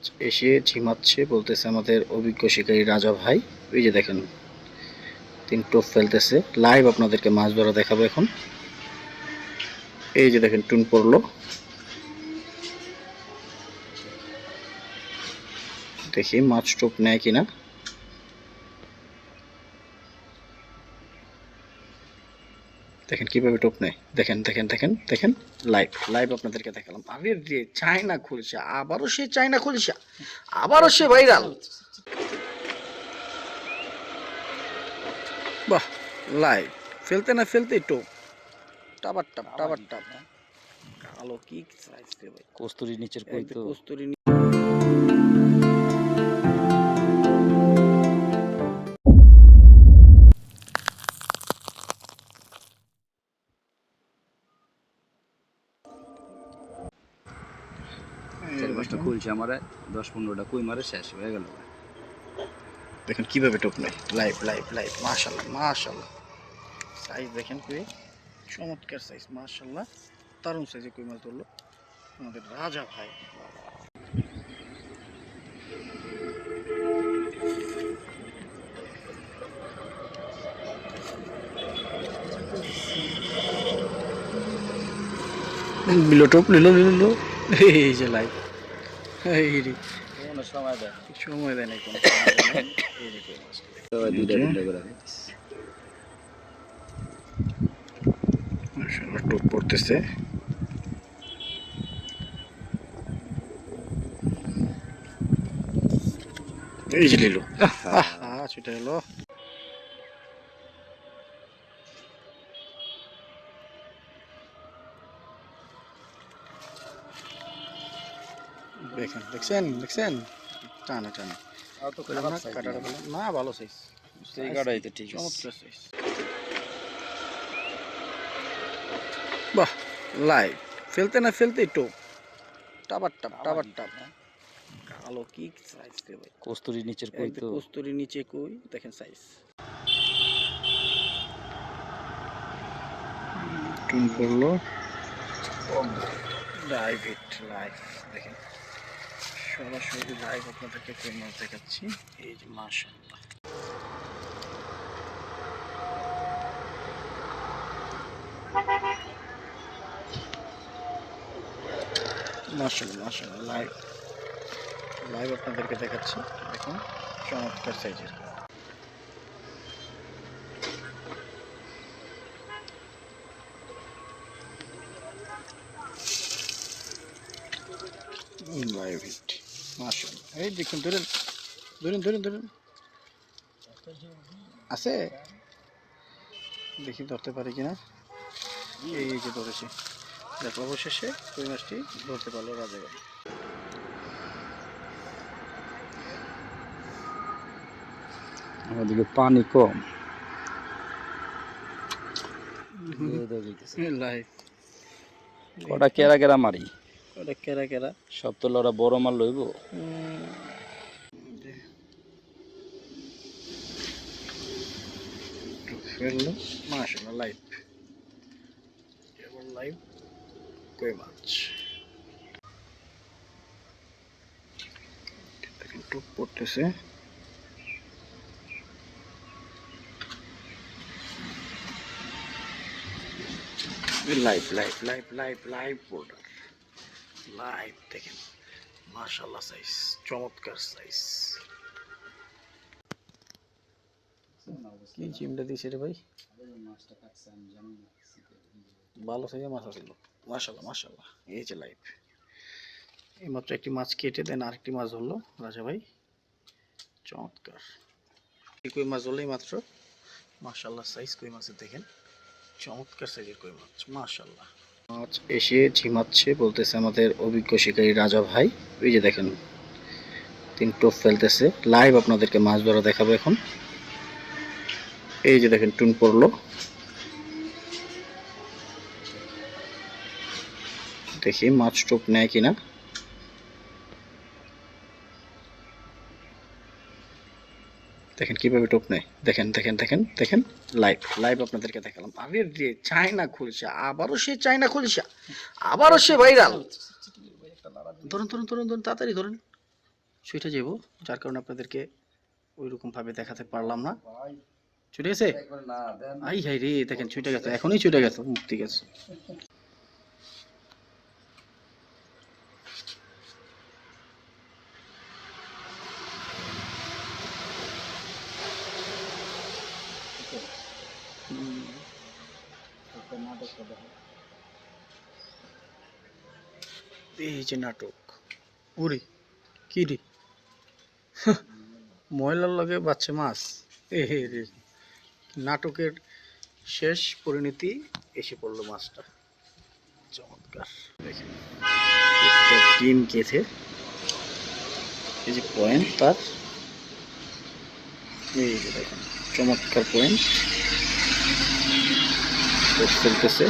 মাছ এসে ঝিমাচ্ছে বলতেছে আমাদের অভিজ্ঞ শিকারী রাজা ভাই। এই যে দেখেন, তিন টোপ ফেলতেছে। লাইভ আপনাদেরকে মাছ ধরা দেখাবো এখন। এই যে দেখেন, টুন পড়ল। দেখি মাছ টোপ নেয় কিনা। দেখেন কীভাবে টোপ নেয়। দেখেন দেখেন দেখেন দেখেন লাইভ লাইভ আপনাদেরকে দেখালাম। আরে রে চায়না খুলছে আবারও সে চায়না খুলছে আবারও সে ভাইরাল বাহ লাইভ ফেলতে না ফেলতে টোপ। টাবার টাপ টাবার টাপ কালো কি সাইজ রে ভাই। কস্তুরি নিচের কই তো? তো কস্তুরি খুলছে আমারে দশ পনেরোটা কই মারে শেষ হয়ে গেল। দেখেন কীভাবে টোপ নেয়। লাইভ লাইভ লাইভ মাশাল্লাহ মাশাল্লাহ সাইজ দেখেন কুই চমৎকার সাইজ মাশাল্লাহ দারুণ সাইজে কুই মাছ ধরলো আমাদের রাজা ভাই। লিলো টোপ লিলো লিলো লিলো এই যে লাইভ কোনো সময় দেয় দেয় কোনো টোপ পড়তেছে। এই যে লিলো। আহা সেটা হলো। দেখেন দেখছেন? দেখছেন? টানে টানে। না, ভালো সাইজ সেই কাটাই তো ঠিক আছে। চমৎকার সাইজ বাহ লাইভ ফেলতে না ফেলতেই টোপ। টাবার টাপ টাবার টাপ কালো কি সাইজ রে ভাই। কস্তুরি নিচের কই তো? কস্তুরি নিচে কই? দেখেন সাইজ টুন পড়ল লাইভ ইট লাইভ দেখেন। সরাসরি লাইভ আপনাদেরকে কই মাছ দেখাচ্ছি এই যে মাশাআল্লাহ মাশাআল্লাহ মাশাআল্লাহ লাইভ লাইভ আপনাদেরকে দেখাচ্ছি দেখুন চমৎকার সাইজের লাইভ হিট মাশাআল্লাহ। এই দেখুন ধরেন ধরেন ধরেন ধরেন। আছে? দেখি ধরতে পারি কিনা। এই যে ধরেছি। দেখো অবশেষে কই মাছটি ধরতে পারল রাজাবাড়ি আমাদেরকে পানি কম। কটা কেরা কেরা মারি? ওটা কেরা কেরা সব তো লড়া বড় মাল লইব ফেলল মাশাআল্লাহ লাইভ কেবল লাইভ কই মাছ দেখেন টুক পড়তেছে live live live live live live দেখেন। মাশাআল্লাহ সাইজ চমৎকার সাইজ কি চিমটা দিয়েছে রে ভাই? ভালো সাইজে মাছ আছিল মাশাল্লাহ মাশাল্লাহ এই যে লাইভ এইমাত্র একটি মাছ কেটে দেন আরেকটি মাছ ধরলো। রাজা ভাই চমৎকার। কই মাছ ধরলেই মাত্র মাশাল্লাহ সাইজ কই মাছের দেখেন। চমৎকার সাইজের কই মাছ মাশাল্লাহ মাছ এসে ঝিমাচ্ছে বলতেছে আমাদের অভিজ্ঞ শিকারী রাজা ভাই। ওই যে দেখেন, তিন টোপ ফেলতেছে। লাইভ আপনাদেরকে মাছ ধরা দেখাবো এখন। এই যে দেখেন, টুন পড়ল। দেখি মাছ টোপ নেয় কিনা। দেখেন কীভাবে টোপ নেয়। দেখেন দেখেন দেখেন দেখেন লাইভ লাইভ আপনাদেরকে দেখালাম। আরে রে চায়না খুলছে আবারও সে চায়না খুলছে আবারও সে ভাইরাল ধরুন ধরুন ধরুন ধরুন তাড়াতাড়ি ধরুন। ছুটে যাব যার কারণে আপনাদেরকে ওই রকম ভাবে দেখাতে পারলাম না। ছুটে গেছে? আই হাই রে দেখেন ছুটে গেছে এখনই ছুটে গেছে মুক্তি গেছে। এই যে নাটক। উরি কি রে? ময়লার লগে বাচ্চা মাছ। এ রে। নাটকের শেষ পরিণতি এসে পড়ল মাছটা। চমৎকার। ডিম কেটে এই যে পয়েন্ট তার। এই যে চমৎকার পয়েন্ট চলতেছে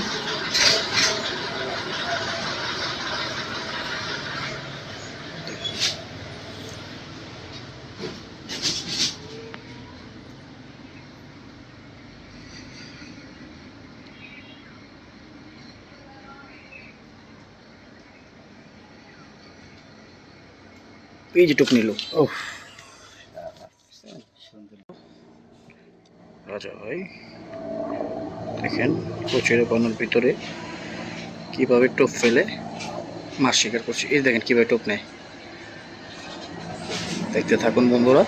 এই যে টুক নিল ও রাজা ভাই দেখেন কচুরি বানার ভিতরে কীভাবে টোপ ফেলে মাছ শিকার করছে এই দেখেন কীভাবে টোপ নেয় দেখতে থাকুন বন্ধুরা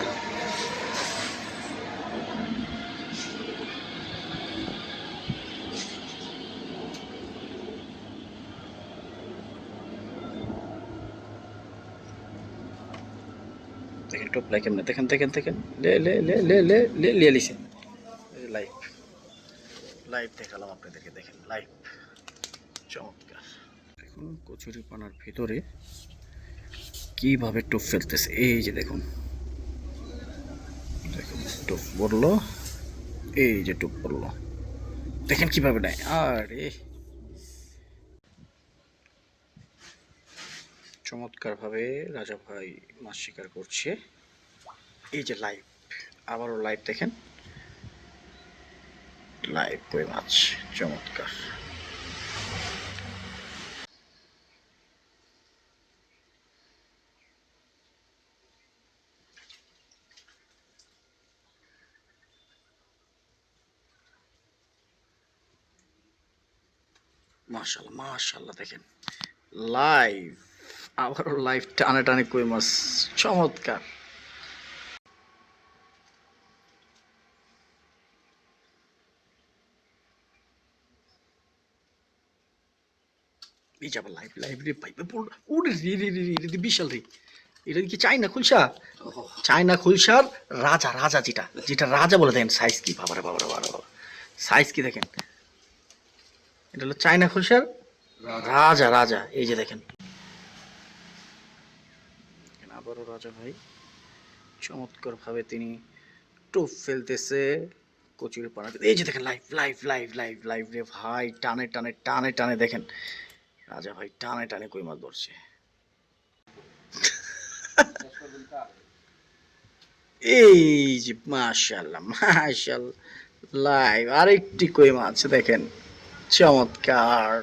দেখেন টোপ লাই কেমনে দেখেন দেখেন দেখেন লে লে লে লে লে লে লিয়ে লিছে লাইভ লাইভ দেখালাম আপনাদেরকে, দেখেন লাইভ চমৎকার। দেখুন, কচুরি পানার ভিতরে কীভাবে টোপ ফেলতেছে। এই যে দেখুন। দেখুন, টোপ পড়ল। এই যে টোপ পড়ল। দেখেন কীভাবে নেয়। আরে। চমৎকার ভাবে রাজা ভাই মাছ শিকার করছে। এই যে লাইভ আবারও লাইভ দেখেন। লাইভ কই মাছ চমৎকার মাশাল্লাহ মাশাল্লাহ দেখেন। লাইভ আবারও লাইভ টানে টানে কই মাছ চমৎকার। এই যাবে লাইভ লাইভ রে পাইপে পড় ওরে রে রে রে রে, এটা তো বিশাল রে। এটা কি খুলসা? খুলসার রাজা রাজা যেটা যেটা রাজা বলে দেখেন সাইজ কি? বাবারে বাবারে বাবারে বাবা সাইজ কি দেখেন? এটা হলো খুলসার রাজা। রাজা এই যে দেখেন। আবারও রাজা ভাই। চমৎকার ভাবে তিনি টোপ ফেলতেছে কচুরি পাড়া এই যে দেখেন live live live live live রে ভাই। টানে টানে টানে টানে দেখেন। রাজা ভাই টানে টানে কই মাছ ধরছে? এই যে মাশাল্লাহ মাশাল্লাহ লাইভ আরেকটি কই মাছ দেখেন, চমৎকার।